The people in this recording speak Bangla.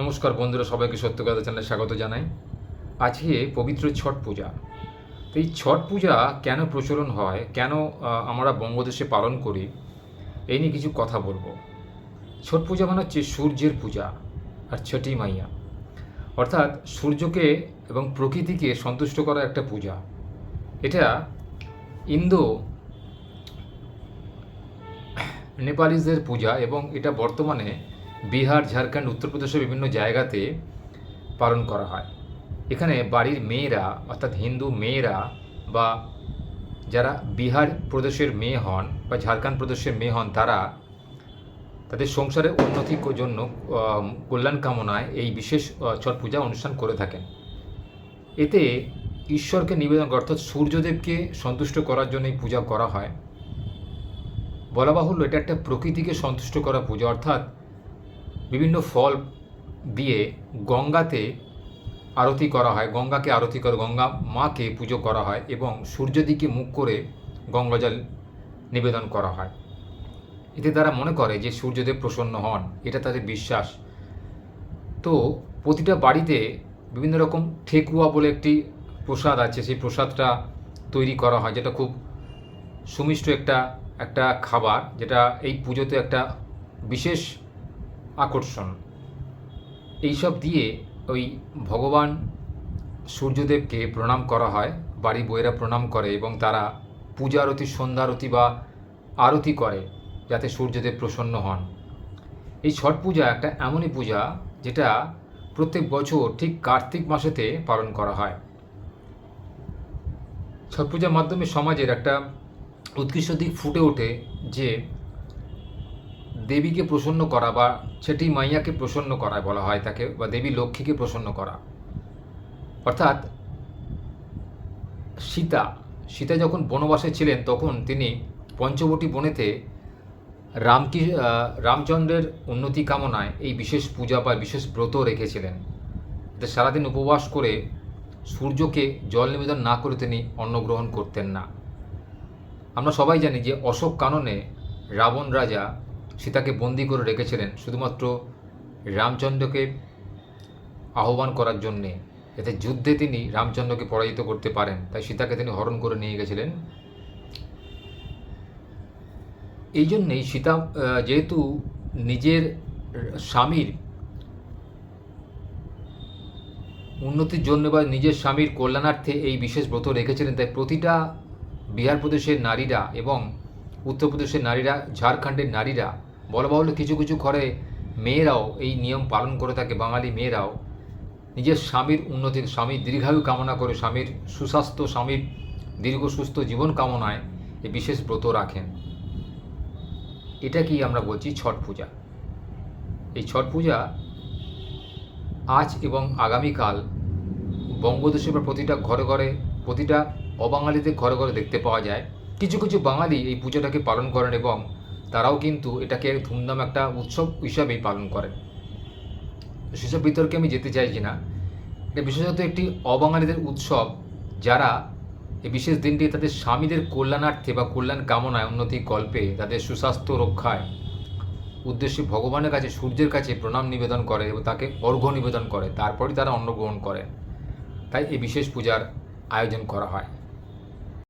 নমস্কার বন্ধুরা, সবাইকে সত্যকথা চ্যানেলে স্বাগত জানাই। আজকে পবিত্র ছট পূজা। তো এই ছট পূজা কেন প্রচলন হয়, কেন আমরা বঙ্গদেশে পালন করি, এই নিয়ে কিছু কথা বলব। ছট পূজা মানে হচ্ছে সূর্যের পূজা আর ছটি মাইয়া। অর্থাৎ সূর্যকে এবং প্রকৃতিকে সন্তুষ্ট করা একটা পূজা। এটা ইন্দো নেপালিজদের পূজা এবং এটা বর্তমানে বিহার, ঝাড়খণ্ড, উত্তরপ্রদেশের বিভিন্ন জায়গাতে পালন করা হয়। এখানে বাড়ির মেয়েরা, অর্থাৎ হিন্দু মেয়েরা বা যারা বিহার প্রদেশের মেয়ে হন বা ঝাড়খণ্ড প্রদেশের মেয়ে হন, তারা তাদের সংসারের উন্নতির জন্য কল্যাণ কামনায় এই বিশেষ ছট পূজা অনুষ্ঠান করে থাকেন। এতে ঈশ্বরকে নিবেদন, অর্থাৎ সূর্যদেবকে সন্তুষ্ট করার জন্য এই পূজা করা হয়। বলা বাহুল্য, এটা একটা প্রকৃতিকে সন্তুষ্ট করা পূজা, অর্থাৎ বিভিন্ন ফল দিয়ে গঙ্গাতে আরতি করা হয়, গঙ্গাকে আরতি করে, গঙ্গা মাকে পুজো করা হয় এবং সূর্য দিকে মুখ করে গঙ্গাজল নিবেদন করা হয়। এতে তারা মনে করে যে সূর্যদেব প্রসন্ন হন, এটা তাদের বিশ্বাস। তো প্রতিটা বাড়িতে বিভিন্ন রকম ঠেকুয়া বলে একটি প্রসাদ আছে, সেই প্রসাদটা তৈরি করা হয়, যেটা খুব সুমিষ্ট একটা একটা খাবার, যেটা এই পুজোতে একটা বিশেষ আকর্ষণ। এইসব দিয়ে ওই ভগবান সূর্যদেবকে প্রণাম করা হয়, বাড়ি বইয়েরা প্রণাম করে এবং তারা পূজা আরতি, সন্ধ্যা আরতি বা আরতি করে যাতে সূর্যদেব প্রসন্ন হন। এই ছট পূজা একটা এমনই পূজা যেটা প্রত্যেক বছর ঠিক কার্তিক মাসেতে পালন করা হয়। ছট পূজার মাধ্যমে সমাজের একটা উৎকৃষ্ট দিক ফুটে ওঠে যে দেবীকে প্রসন্ন করা বা সেটি মাইয়াকে প্রসন্ন করা বলা হয় তাকে, বা দেবী লক্ষ্মীকে প্রসন্ন করা। অর্থাৎ সীতা সীতা যখন বনবাসে ছিলেন তখন তিনি পঞ্চবটী বনেতে রামকি রামচন্দ্রের উন্নতি কামনায় এই বিশেষ পূজা বা বিশেষ ব্রত রেখেছিলেন। সারাদিন উপবাস করে সূর্যকে জল নিবেদন না করে তিনি অন্নগ্রহণ করতেন না। আমরা সবাই জানি যে অশোক কাননে রাবণ রাজা সীতাকে বন্দি করে রেখেছিলেন শুধুমাত্র রামচন্দ্রকে আহ্বান করার জন্যে। এতে যুদ্ধে তিনি রামচন্দ্রকে পরাজিত করতে পারেন, তাই সীতাকে তিনি হরণ করে নিয়ে গেছিলেন। এই জন্যেই সীতা যেহেতু নিজের স্বামীর উন্নতির জন্য বা নিজের স্বামীর কল্যাণার্থে এই বিশেষ ব্রত রেখেছিলেন, তাই প্রতিটা বিহার প্রদেশের নারীরা এবং উত্তরপ্রদেশের নারীরা, ঝাড়খণ্ডের নারীরা বলা বাহুল্য কিছু কিছু ঘরে মেয়েরাও এই নিয়ম পালন করে থাকে, বাঙালি মেয়েরাও। নিজের স্বামীর উন্নতির স্বামীর দীর্ঘায়ু কামনা করে স্বামীর সুস্বাস্থ্য, স্বামীর দীর্ঘ সুস্থ জীবন কামনায় এই বিশেষ ব্রত রাখেন। এটা কি আমরা বলছি ছট পূজা? এই ছট পূজা আজ এবং আগামীকাল বঙ্গদেশে বা প্রতিটা ঘরে ঘরে, প্রতিটা অবাঙালিদের ঘরে ঘরে দেখতে পাওয়া যায়। কিছু কিছু বাঙালি এই পুজোটাকে পালন করেন এবং তারাও কিন্তু এটাকে ধুমধাম একটা উৎসব হিসাবেই পালন করেন। সেসব বিতর্কে আমি যেতে চাইছি না এটা বিশেষত একটি অবাঙালিদের উৎসব যারা এই বিশেষ দিনটি তাদের স্বামীদের কল্যাণার্থে বা কল্যাণ কামনায় উন্নতি কল্পে তাদের সুস্বাস্থ্য রক্ষায় উদ্দেশ্যে ভগবানের কাছে, সূর্যের কাছে প্রণাম নিবেদন করে এবং তাকে অর্ঘ্য নিবেদন করে। তারপরে তারা অন্ন গ্রহণ করে তাই এই বিশেষ পূজার আয়োজন করা হয়।